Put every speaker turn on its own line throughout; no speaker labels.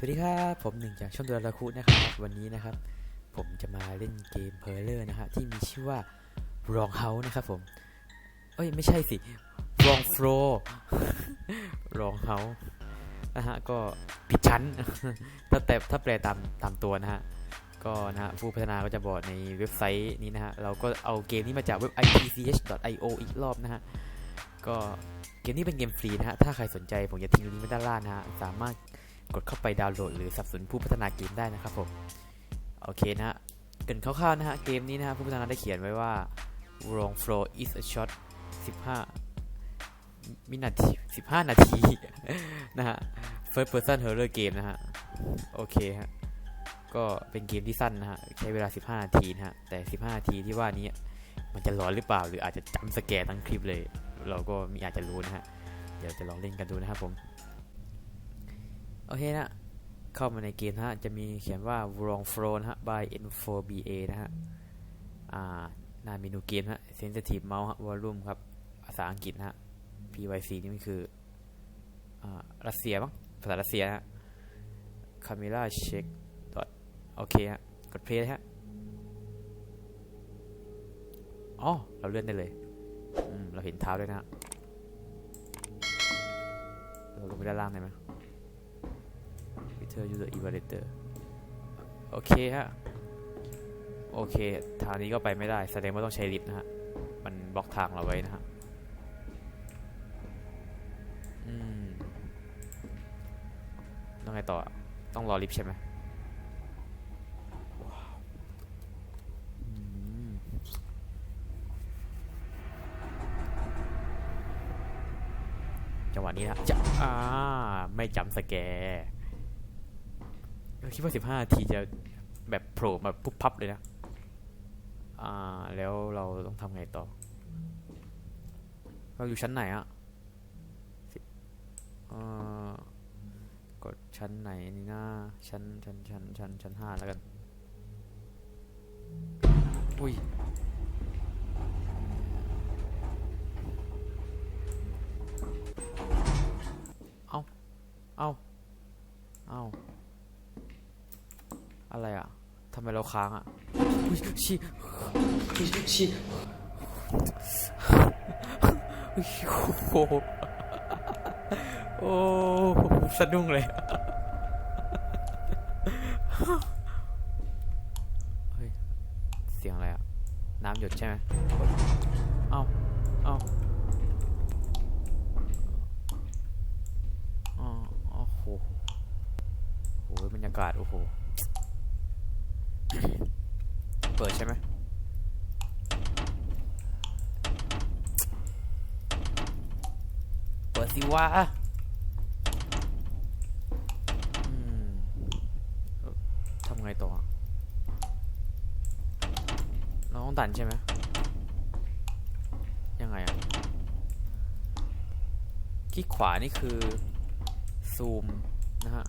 สวัสดีครับ ผมหนึ่งจากช่องตัวละคุนะครับวันนี้นะครับ ผมจะมาเล่นเกมเพลเลอร์นะฮะที่มีชื่อว่า Wrong House นะครับผม เอ้ย ไม่ใช่สิ Wrong Floor Wrong House นะฮะก็ผิดชั้นถ้าแต่ถ้าแปลตามตามตัวนะฮะก็นะฮะผู้พัฒนาก็จะบอกในเว็บไซต์นี้นะฮะเราก็เอาเกมนี้มาจากเว็บ itch.io อีกรอบนะฮะก็เกมนี้เป็นเกมฟรีนะฮะถ้าใครสนใจผมจะทิ้งลิงก์ไว้ด้านล่างนะฮะสามารถ กดเข้าไปดาวน์โหลดหรือสนับสนุนผู้พัฒนาเกมได้นะครับผม โอเคนะฮะเกรินคร่าวๆนะฮะ เกมนี้นะฮะผู้พัฒนาได้เขียนไว้ว่า wrong flow is a shot 15 มินาที 15 นาที นะฮะ first person horror game นะฮะ โอเคฮะ ก็เป็นเกมที่สั้นนะฮะ ใช้เวลา 15 นาทีนะฮะ แต่ 15 นาทีที่ว่านี้มันจะหลอนหรือเปล่า หรืออาจจะจำสแกร์ทั้งคลิปเลย เราก็มีอาจจะรู้นะฮะ เดี๋ยวจะลองเล่นกันดูนะครับผม โอเคนะ เข้ามาในเกมนะฮะ จะมีเขียนว่า wrong flow นะฮะ by n4ba นะฮะ อ่าหน้าเมนูเกมนะฮะ sensitive mouse ฮะ volume ครับ ภาษาอังกฤษนะฮะ pyc นี่มันคือ อ่า รัสเซียมั้ง ภาษารัสเซียนะฮะ camera check โอเคฮะ กด play เลยฮะ อ๋อ เราเลื่อนได้เลยอืมเราเห็นเท้าด้วยนะฮะเราลงไปด้านล่างได้ไหม Return user evaluator โอเคฮะ โอเค ทางนี้ก็ไปไม่ได้ แสดงว่าต้องใช้ลิฟต์นะฮะ มันบล็อกทางเราไว้นะฮะ อืม ต้องไงต่อ ต้องรอลิฟต์ใช่ไหมจังหวะนี้นะจะอ่า ไม่จำสแกร์ คิดว่าสิบห้าทีจะแบบโผล่มาปุ๊บพับเลยนะ อ่า แล้วเราต้องทำไงต่อ เราอยู่ชั้นไหนอะอ่อกดชั้นไหนนี่นะชั้นชั้นชั้นชั้นชั้นห้าแล้วกัน อุ้ยเอาเอาเอา อะไรอะทำไมเราค้างอะอุ้ยชิอุ้ยชิอุ้ยโอ้โหโอ้สะดุ้งเลยเฮ้ยเสียงอะไรอะ น้ำหยดใช่ไหมเอ้าเอ้าอ๋อโอ้โห โอ้ยบรรยากาศ โอ้โห เปิดใช่ไหมเปิดสิวะทำไงต่อ เราต้องดันใช่ไหมยังไงอะคลิกขวานี่คือ ซูม นะฮะ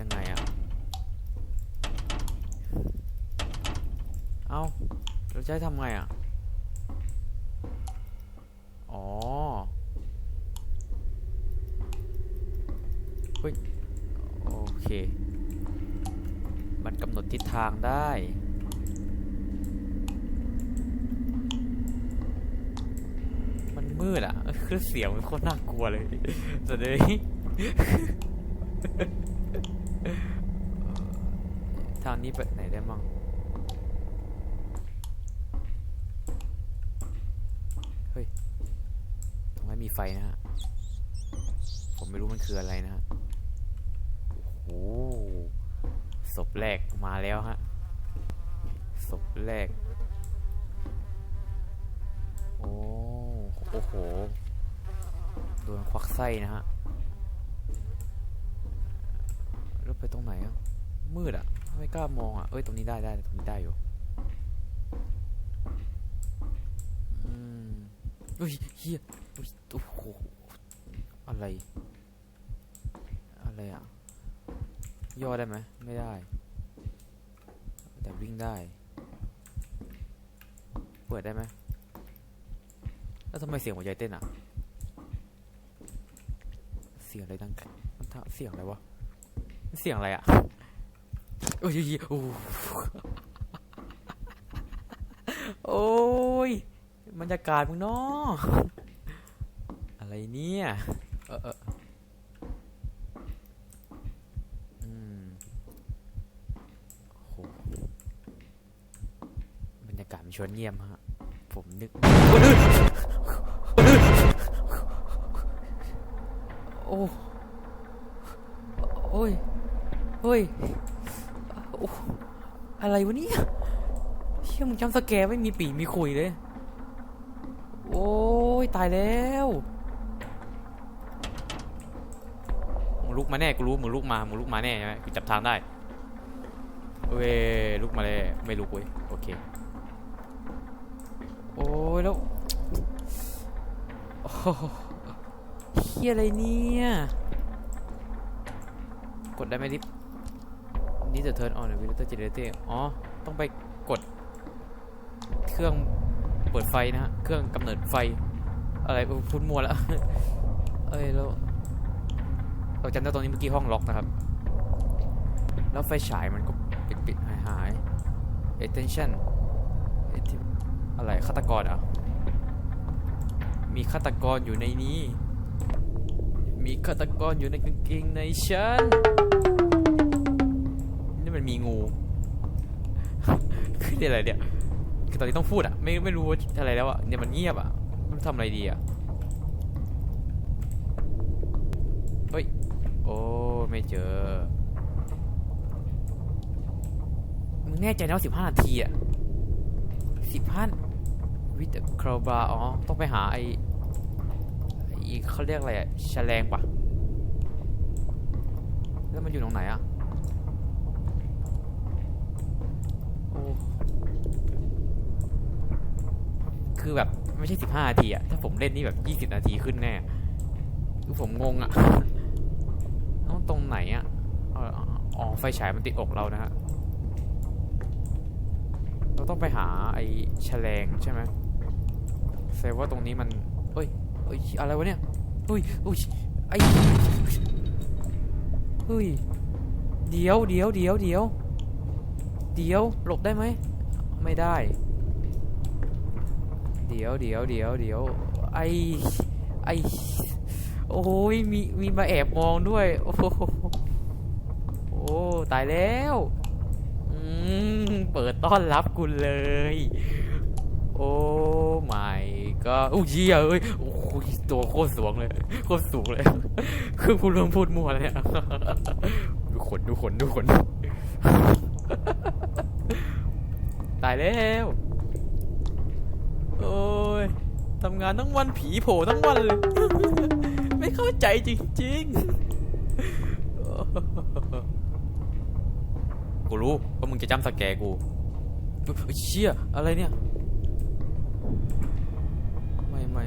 ยังไงอะเอาเรา จะให้ทำไงอะ อ๋อ เฮ้ย โอเค มันกำหนดทิศทางได้มันมืดอะคือเสียงมันโคตรน่ากลัวเลยแต่เดี๋ยวนี้ทางนี้ไปไหนได้มั่ง เฮ้ย ตรงนั้นมีไฟนะฮะ ผมไม่รู้มันคืออะไรนะฮะ โอ้โหศพแรกมาแล้วฮะศพแรก โอ้โอ้โห โดนควักไส้นะฮะแล้วไปตรงไหนอะ มืดอะ ไม่กล้ามองอะ เอ้ย ตรงนี้ได้ได้ ตรงนี้ได้อยู่ อืม เฮ้ยเฮียเฮ้ยโอ้โหอะไร อะไรอะ ย่อได้ไหมไม่ได้ แต่วิ่งได้ เปิดได้ไหมแล้วทำไมเสียงหัวใจเต้นอะ เสียงอะไรดังมันท่าเสียงอะไรวะ เสียงอะไรอะโอ้ยโอ้โอ้ย บรรยากาศมึงเนาะอะไรเนี่ย เออเอออืมโหบรรยากาศมันชวนเงียบฮะ ผมนึก โอ้โอ้ยเฮ้ยอะไรวะเนี่ยเชี่ยมึงจำสแกไม่มีปีมีคุยเลย ยตายแล้วมึงลุกมาแน่กูรู้มึงลุกมามึงลุกมาแน่ใช่ไหมกูจับทางได้เว้ลุกมาเลยไม่ลุกเว้ยโอเคโอ้ยแล้วโอ้โหเฮียอะไรเนี่ยกดได้ไหมดิฟนี่จะ turn on the filter generator อ๋อต้องไปกดเครื่องเปิดไฟนะฮะเครื่องกำเนิดไฟ อะไรพูดมัวแล้ว เอ้ยแล้วเราจำได้ตรงนี้เมื่อกี้ห้องล็อกนะครับ แล้วไฟฉายมันก็ปิดปิดหายหาย attention อะไรฆาตกรเหรอะ มีฆาตกรอยู่ในนี้ มีฆาตกรอยู่ในกางเกงในฉัน นี่มันมีงูคืออะไรเนี่ยคือตอนนี้ต้องพูดอะ ไม่ไม่รู้ว่าอะไรแล้วอะเนี่ยมันเงียบอะไม่รู้ ทำอะไรดีอะ เฮ้ย โอ้ ไม่เจอ มึงแน่ใจนะว่าสิบห้านาทีอะสิบห้าวิดคราวบาอ๋อ ต้องไปหาไออีเขาเรียกอะไรอะแฉลงปะแล้วมันอยู่ตรงไหนอะ โอ้ คือแบบไม่ใช่สิบห้านาทีอะถ้าผมเล่นนี่แบบยี่สิบนาทีขึ้นแน่คือผมงงอะต้องตรงไหนอะอ๋อไฟฉายมันติดอกเรานะฮะเราต้องไปหาไอ้แฉลงใช่ไหมแสดงว่าตรงนี้มันเอ้ยเฮ้ยอะไรวะเนี่ยเฮ้ยเฮ้ยไอ้เฮ้ยเดี๋ยวเดี๋ยวเดี๋ยวเดี๋ยวเดี๋ยวหลบได้ไหมไม่ได้ เดี๋ยวเดี๋ยวเดี๋ยวเดี๋ยวไอไอโอ้ยมีมีมาแอบมองด้วย โอ้โหโอ้ตายแล้วอืมเปิดต้อนรับกูเลย โอ้ไม่ก็อุ้ยเยเอ้ยโอ้ยตัวโคตรสวงเลยโคตรสูงเลย คือพูดเริ่มพูดมั่วแล้วเนี่ยดูขนดูขนดูขนตายแล้ว โอ้ยทำงานทั้งวันผีโผล่ทั้งวันเลย ไม่เข้าใจจริงๆ กูรู้ว่ามึงจะจำสแกกูเชี่ยอะไรเนี่ย ไม่ไม่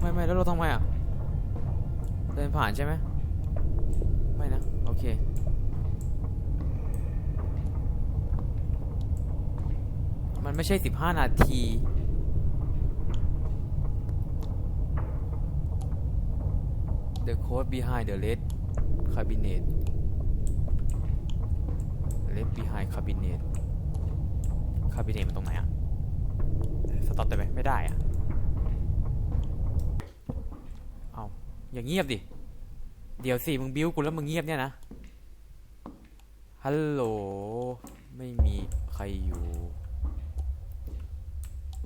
ไม่ไม่แล้วเราทำไงอะ เดินผ่านใช่ไหมไม่นะ โอเคมันไม่ใช่ 15 นาที The code behind the red cabinet red behind cabinet cabinet มันตรงไหนอะสต็อปได้ไหมไม่ได้อะเอาอย่างเงียบดิ เดี๋ยวสิมึงบิ้วกูแล้วมึงเงียบเนี่ยนะ ฮัลโหล ไม่มีใครอยู่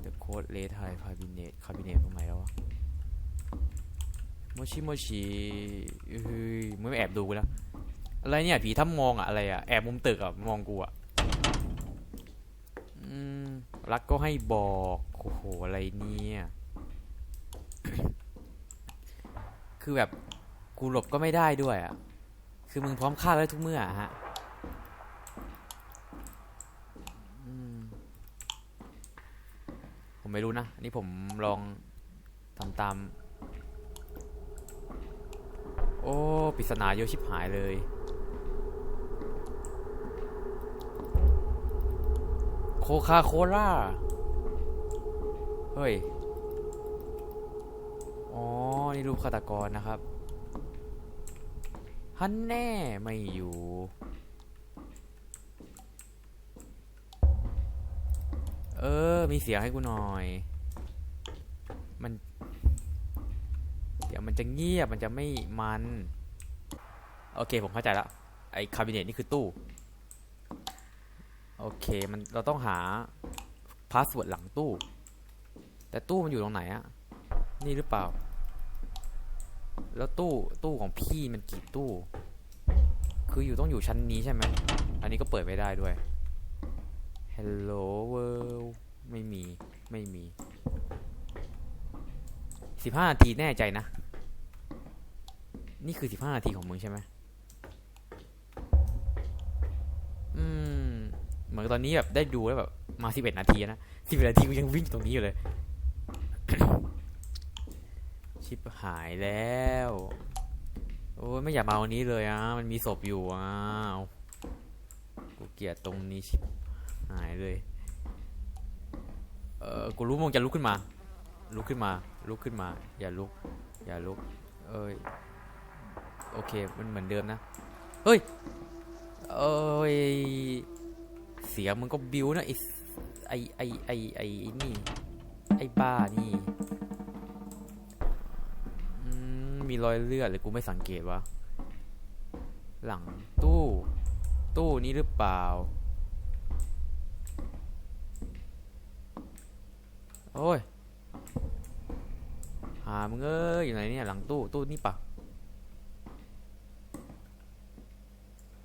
The code red high cabinet cabinet ตรงไหนแล้ววะ โมชิโมชิเฮ้ยมึงแอบดูกูแล้ว อะไรเนี่ย ผีถ้ำมองอะอะไรอะแอบมุมตึกอะมองกูอะอืมรักก็ให้บอก โอ้โห อะไรเนี่ย คือแบบกูหลบก็ไม่ได้ด้วยอะคือมึงพร้อมฆ่าได้ทุกเมื่ออฮะผมไม่รู้นะ นี่ผมลองทำตาม โอ้ปริศนาเยอะชิบหายเลย โคคาโคล่า เฮ้ย อ๋อ นี่รูปฆาตกรนะครับ ฮันแน่ไม่อยู่เออ มีเสียงให้กูหน่อย มัน มันจะเงียบมันจะไม่มัน โอเคผมเข้าใจและไอ้คาบิเนตนี่คือตู้ โอเคมันเราต้องหาพาสเวิร์ดหลังตู้ แต่ตู้มันอยู่ตรงไหนอะนี่หรือเปล่า แล้วตู้ตู้ของพี่มันกี่ตู้ คืออยู่ต้องอยู่ชั้นนี้ใช่ไหมอันนี้ก็เปิดไม่ได้ด้วย Hello world ไม่มี ไม่มีสิบห้านาทีแน่ใจนะ นี่คือสิบห้านาทีของมึงใช่ไหมอืม เหมือนตอนนี้แบบได้ดูแล้วแบบมาสิบเอ็ดนาทีนะสิบเอ็ดนาทีกูยังวิ่งตรงนี้อยู่เลย ชิบหายแล้ว โอ้ยไม่อยากมาวันนี้เลยอะ มันมีศพอยู่อ้าวกูเกลียดตรงนี้ชิบหายเลย เออกูรู้มึงจะลุกขึ้นมา ลุกขึ้นมา ลุกขึ้นมา อย่าลุก อย่าลุก เอ้ย โอเค มันเหมือนเดิมนะ เฮ้ย เอ้ย เสียงมันก็บิวนะไอไอไอไอไอนี่ ไอบ้านี่มมีรอยเลือดเลยกูไม่สังเกตวะ หลังตู้ ตู้นี้หรือเปล่า โอ้ยหามึงเอ้ยอยู่ไหนเนี่ย หลังตู้ ตู้นี่ปะ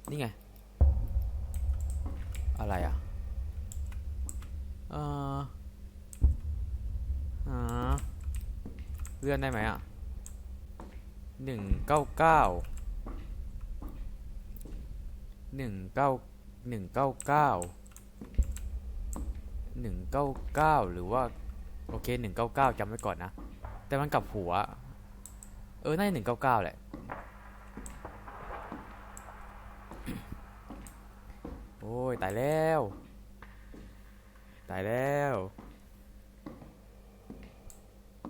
นี่ไง อะไรอะ เออหาเลื่อนได้ไหมอะหนึ่งเก้าเก้าหนึ่งเก้าหนึ่งเก้าเก้าหนึ่งเก้าเก้าหรือว่า โอเคหนึ่งเก้าเก้าจำไว้ก่อนนะ แต่มันกลับหัว เออ น่าจะหนึ่งเก้าเก้าแหละ อ้ย ตายแล้ว ตายแล้ว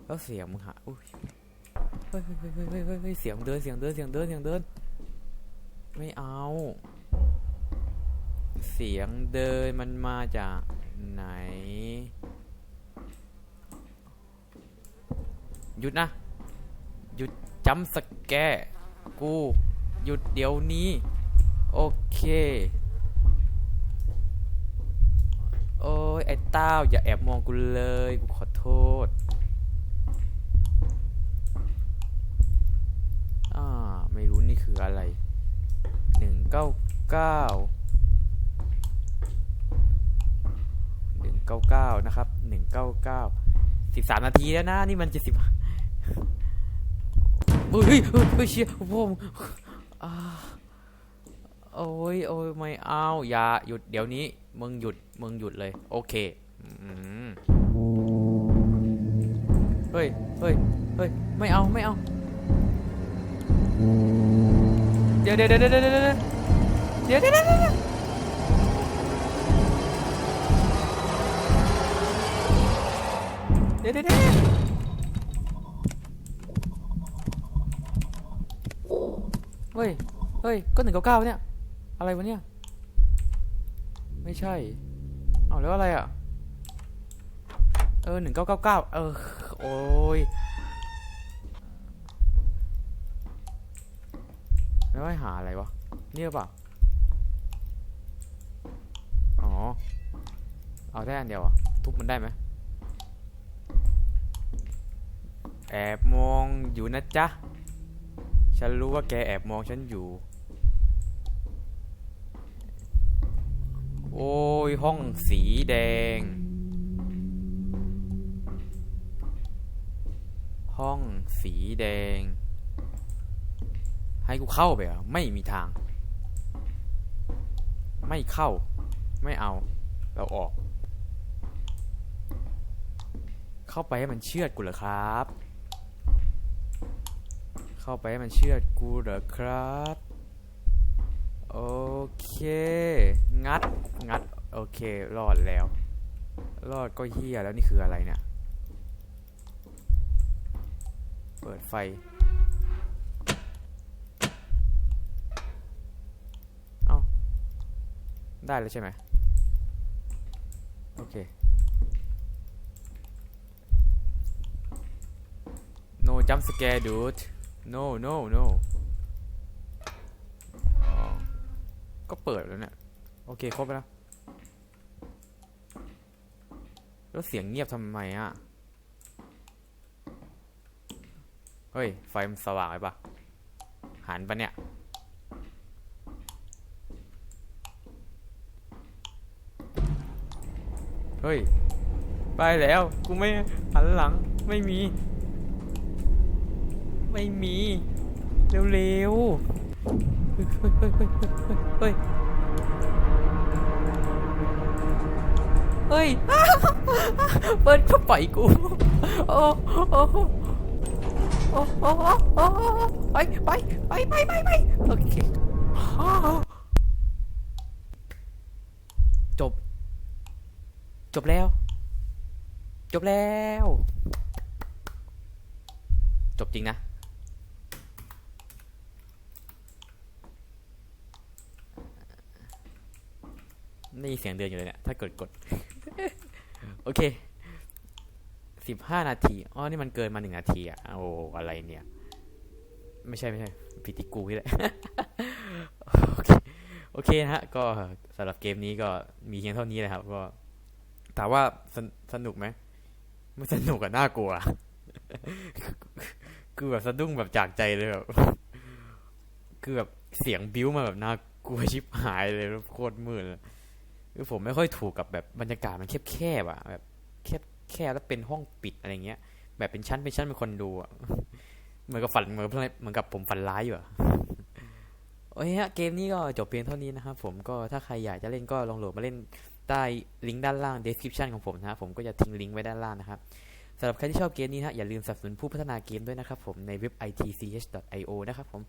แล้วเสียงมึงหาอุ้ยเฮ้ยเฮ้ยเฮ้ยเฮ้ยเฮ้ยเสียงเดิน เสียงเดิน เสียงเดิน เสียงเดิน ไม่เอา เสียงเดินมันมาจากไหน หยุดนะ หยุดจำสแกกู หยุดเดี๋ยวนี้ โอเค โอ้ย ไอ้เต้า อย่าแอบมองกูเลย กูขอโทษอ่าไม่รู้นี่คืออะไรหนึ่งเก้าเก้าหนึ่งเก้าเก้านะครับหนึ่งเก้าเก้าสิบสามนาทีแล้วนะ นี่มันจะสิบเฮ้ยเฮ้ยเชี่ยโอ้โหอ่าโอ้ยโอ้ยไม่เอา อย่าหยุดเดี๋ยวนี้ มึงหยุด มึงหยุดเลย โอเคเฮ้ย เฮ้ย เฮ้ย ไม่เอา ไม่เอา เดี๋ยวเดี๋ยวเดี๋ยวเดี๋ยวเดี๋ยวเดี๋ยวเดี๋ยวเดี๋ยวเดี๋ยวเดี๋ยวเดี๋ยวเดี๋ยวเดี๋ยวเฮ้ย เฮ้ย ก็หนึ่งเก้าเก้าเนี่ย อะไรวะเนี่ย ไม่ใช่ เอาแล้วอะไรอะ เออหนึ่งเก้าเก้าเก้าเออ โอ้ยแล้วให้หาอะไรวะ เนี่ยเปล่าอ๋อ เอาได้อันเดียวอะ ทุบมันได้ไหมแอบมองอยู่นะจ๊ะ ฉันรู้ว่าแกแอบมองฉันอยู่ โอ้ ยห้องสีแดง ห้องสีแดง ให้กูเข้าไปอะไม่มีทาง ไม่เข้า ไม่เอา เราออก เข้าไปให้มันเชื่อดกูเหรอครับ เข้าไปให้มันเชื่อดกูเหรอครับโอเค งัด งัด โอเครอดแล้ว รอดก็เฮียแล้วนี่คืออะไรเนี่ย เปิดไฟ เอา้า ได้แล้วใช่ไหม โอเค no jump scare dude no no no ก็เปิดแล้วเนี่ย โอเค ครบแล้ว แล้วเสียงเงียบทำไมอะ เฮ้ย ไฟมันสว่างไปปะหันปะเนี่ย เฮ้ย ไปแล้ว กูไม่หันหลัง ไม่มี ไม่มี เร็วๆ เฮ้ยเฮ้ยเฮ้ยเปิดก็ปล่อยกู โอ้โอ้โอ้โอ้โอ้ไปไปไปไปไปไปโอเคจบ จบแล้ว จบแล้ว จบจริงนะนี่เสียงเดินอยู่เลยเนี่ย ถ้าเกิดกด โอเคสิบห้านาทีอ๋อนี่มันเกินมาหนึ่งนาทีอะโอ้อะไรเนี่ย ไม่ใช่ไม่ใช่ผิดที่กูนี่แหละโอเคโอเคนะฮะ ก็สำหรับเกมนี้ก็มีเพียงเท่านี้เลยครับ ก็ถามว่าสนสนุกไหมไม่สนุกอะน่ากลัว คือแบบสะดุ้งแบบจากใจเลยแบบคือแบบเสียงบิ้วมาแบบน่ากลัวชิบหายเลยแล้วโคตรมืดเลย คือผมไม่ค่อยถูกกับแบบบรรยากาศมันแคบๆอะแบบแคบแคบแล้วเป็นห้องปิดอะไรเงี้ย แบบเป็นชั้นเป็นชั้นเป็นคนดูอะเหมือนกับฝันเหมือนเหมือนกับผมฝันร้ายอยู่อะโอ้ยฮะเกมนี้ก็จบเพียงเท่านี้นะครับผมก็ถ้าใครอยากจะเล่นก็ลองโหลดมาเล่นใต้ลิงก์ด้านล่าง description ของผมนะครับผมก็จะทิ้งลิงก์ไว้ด้านล่างนะครับสำหรับใครที่ชอบเกมนี้นะฮะอย่าลืมสนับสนุนผู้พัฒนาเกมด้วยนะครับผมในเว็บ itch.io นะครับผม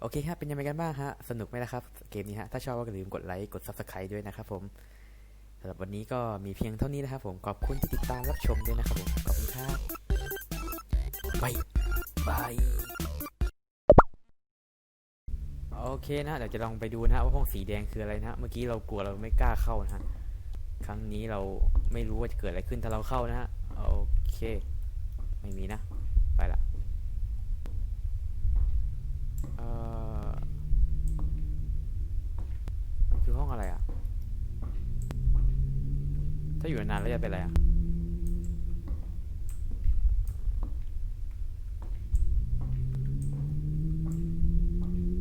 โอเคครับเป็นยังไงกันบ้างฮะ สนุกไหมนะครับ เกมนี้ฮะ ถ้าชอบก็อย่าลืมกดไลค์ กด subscribe ด้วยนะครับผมสำหรับวันนี้ก็มีเพียงเท่านี้นะครับผม ขอบคุณที่ติดตามรับชมด้วยนะครับผม ขอบคุณครับบายบายโอเคนะ เดี๋ยวจะลองไปดูนะฮะว่าห้องสีแดงคืออะไรนะฮะเมื่อกี้เรากลัวเราไม่กล้าเข้านะฮะ ครั้งนี้เราไม่รู้ว่าจะเกิดอะไรขึ้นถ้าเราเข้านะฮะ โอเค ไม่มีนะ ไปละ นานแล้วจะเป็นอะไรอะ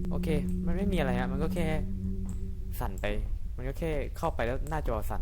โอเค มันไม่มีอะไรฮะ มันก็แค่สั่นไป มันก็แค่เข้าไปแล้วหน้าจอสั่น